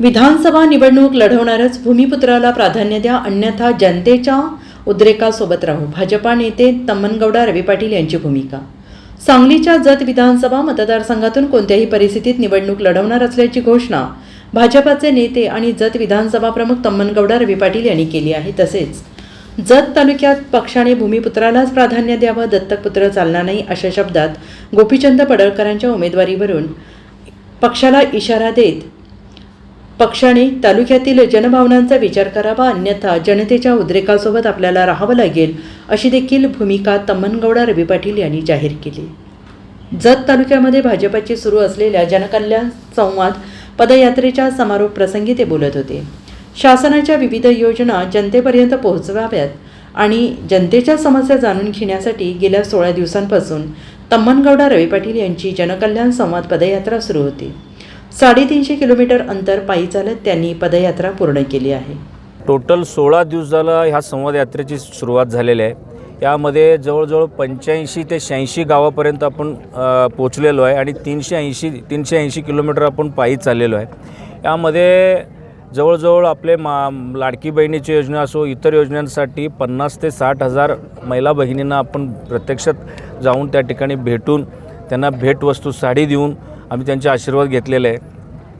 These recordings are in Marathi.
विधानसभा निवडणूक लढवणारच भूमिपुत्राला प्राधान्य द्या अन्यथा जनतेच्या उद्रेकासोबत राहू. भाजपा नेते तम्मनगौडा रवी पाटील यांची भूमिका. सांगलीच्या जत विधानसभा मतदारसंघातून कोणत्याही परिस्थितीत निवडणूक लढवणार असल्याची घोषणा भाजपाचे नेते आणि जत विधानसभा प्रमुख तम्मनगौडा रवी पाटील यांनी केली आहे. तसेच जत तालुक्यात पक्षाने भूमिपुत्रालाच प्राधान्य द्यावं दत्तकपुत्र चालणार नाही अशा शब्दात गोपीचंद पडळकरांच्या उमेदवारीवरून पक्षाला इशारा देत पक्षाने तालुक्यातील जनभावनांचा विचार करावा अन्यथा जनतेच्या उद्रेकासोबत आपल्याला राहावं लागेल अशी देखील भूमिका तम्मनगौडा रवी पाटील यांनी जाहीर केली. जत तालुक्यामध्ये भाजपाची सुरू असलेल्या जनकल्याण संवाद पदयात्रेच्या समारोप प्रसंगी ते बोलत होते. शासनाच्या विविध योजना जनतेपर्यंत पोहोचवाव्यात आणि जनतेच्या समस्या जाणून घेण्यासाठी गेल्या सोळा दिवसांपासून तम्मनगौडा रवी पाटील यांची जनकल्याण संवाद पदयात्रा सुरू होती. साडेतीनशे किलोमीटर अंतर पायी चालत त्यांनी पदयात्रा पूर्ण केली आहे. टोटल सोळा दिवस झालं ह्या संवाद यात्रेची सुरुवात झालेली आहे. यामध्ये जवळजवळ पंच्याऐंशी ते शहाऐंशी गावापर्यंत आपण पोचलेलो आहे आणि तीनशे ऐंशी तीनशे ऐंशी किलोमीटर आपण पायी चाललेलो आहे. यामध्ये जवळजवळ आपले मा लाडकी बहिणीची योजना असो इतर योजनांसाठी पन्नास ते साठ हजार महिला बहिणींना आपण प्रत्यक्षात जाऊन त्या ठिकाणी भेटून त्यांना भेटवस्तू साडी देऊन आम्ही त्यांचे आशीर्वाद घेतलेले आहे.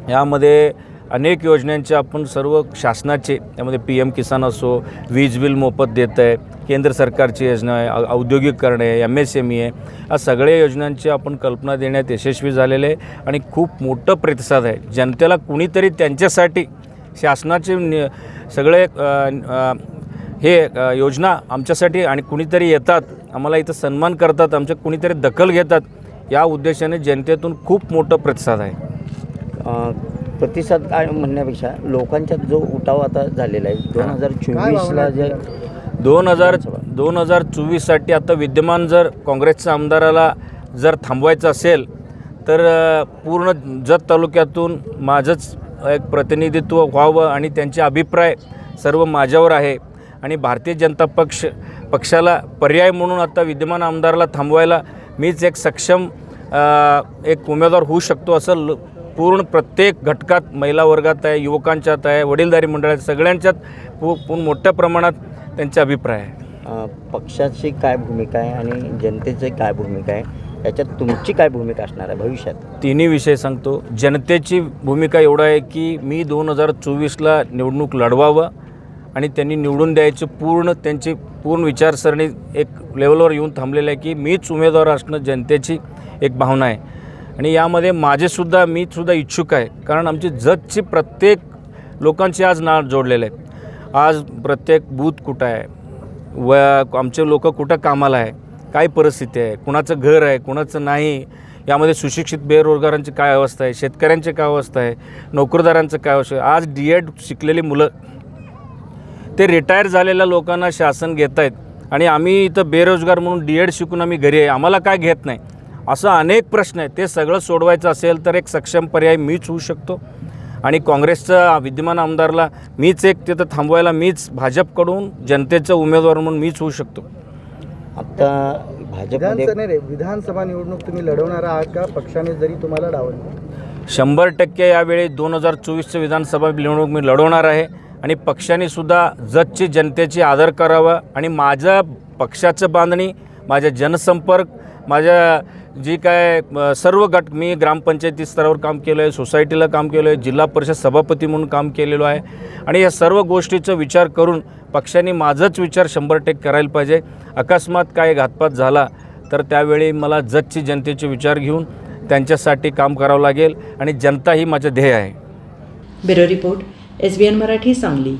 यामध्ये अनेक योजनांचे आपण सर्व शासनाचे त्यामध्ये पी एम किसान असो वीज बिल मोफत देत आहे केंद्र सरकारची योजना आहे औ- औद्योगिकरण आहे एम एस एम ई आहे. या सगळ्या योजनांची आपण कल्पना देण्यात यशस्वी झालेले आहे आणि खूप मोठं प्रतिसाद आहे. जनतेला कुणीतरी त्यांच्यासाठी शासनाचे नि सगळे हे योजना आमच्यासाठी आणि कुणीतरी येतात आम्हाला इथं सन्मान करतात आमच्या कुणीतरी दखल घेतात या उद्देशाने जनतेतून खूप मोठं प्रतिसाद आहे. प्रतिसाद काय म्हणण्यापेक्षा लोकांच्यात जो उठाव आता झालेला आहे दोन हजार चोवीसला जे दोन हजार दोन हजार चोवीससाठी आता विद्यमान जर काँग्रेसच्या आमदाराला जर थांबवायचं असेल तर पूर्ण जत तालुक्यातून माझंच एक प्रतिनिधित्व व्हावं आणि त्यांचे अभिप्राय सर्व माझ्यावर आहे. आणि भारतीय जनता पक्ष पक्षाला पर्याय म्हणून आता विद्यमान आमदाराला थांबवायला मीच एक सक्षम अ, एक उमेदवार होऊ शकतो असं ल पूर्ण प्रत्येक घटकात महिला वर्गात आहे युवकांच्यात आहे वडीलधारी मंडळात सगळ्यांच्यात पू पूर्ण मोठ्या प्रमाणात त्यांचे अभिप्राय आहे. पक्षाची काय भूमिका आहे आणि जनतेची काय भूमिका आहे? याच्यात तुमची काय भूमिका असणार आहे भविष्यात? तिन्ही विषय सांगतो. जनतेची भूमिका एवढा आहे की मी दोन हजार चोवीसला निवडणूक लढवावं आणि त्यांनी निवडून द्यायचं पूर्ण त्यांची पूर्ण विचारसरणी एक लेवलवर येऊन थांबलेलं आहे की मीच उमेदवार असणं जनतेची एक भावना आहे. आणि यामध्ये माझेसुद्धा मी सुद्धा इच्छुक आहे. कारण आमची जतची प्रत्येक लोकांची आज नाळ जोडलेले आहेत. आज प्रत्येक बूथ कुठं आहे? व आमचे लोक कुठं कामाला आहे? काय परिस्थिती आहे? कुणाचं घर आहे? कुणाचं नाही? यामध्ये सुशिक्षित बेरोजगारांची काय अवस्था आहे? शेतकऱ्यांची काय अवस्था आहे? नोकरदारांचं काय अवस्था आहे? आज डी एड शिकलेली मुलं ते रिटायर झालेल्या लोकांना शासन घेत आहेत आणि आम्ही इथं बेरोजगार म्हणून डी एड शिकून आम्ही घरी आहे. आम्हाला काय घेत नाही? असं अनेक प्रश्न आहेत. ते सगळं सोडवायचं असेल तर एक सक्षम पर्याय मीच होऊ शकतो. आणि काँग्रेसचा विद्यमान आमदारला मीच एक तिथं थांबवायला मीच भाजपकडून जनतेचा उमेदवार म्हणून मीच होऊ शकतो. आता भाजपमध्ये विधानसभा नाही रे, विधानसभा निवडणूक तुम्ही लढवणार आहात का? पक्षाने जरी तुम्हाला डावललं. शंभर टक्के यावेळी दोन हजार चोवीसचं विधानसभा निवडणूक मी लढवणार आहे. आणि पक्षाने सुद्धा जतची जनतेची आदर करावा. आणि माझ्या पक्षाचं बांधणी माझ्या जनसंपर्क माझ्या जी काय सर्व गट मी ग्रामपंचायती स्तरावर काम केलं आहे सोसायटीला काम केलं आहे जिल्हा परिषद सभापती म्हणून काम केलेलो आहे. आणि या सर्व गोष्टीचा विचार करून पक्षाने माझाच विचार शंभर टक्के करायला पाहिजे. अकस्मात काय घातपात झाला तर त्यावेळी मला जतची जनतेचे विचार घेऊन त्यांच्यासाठी काम करावं लागेल आणि जनता ही माझं ध्येय आहे. Bureau report S B N Marathi Sangli.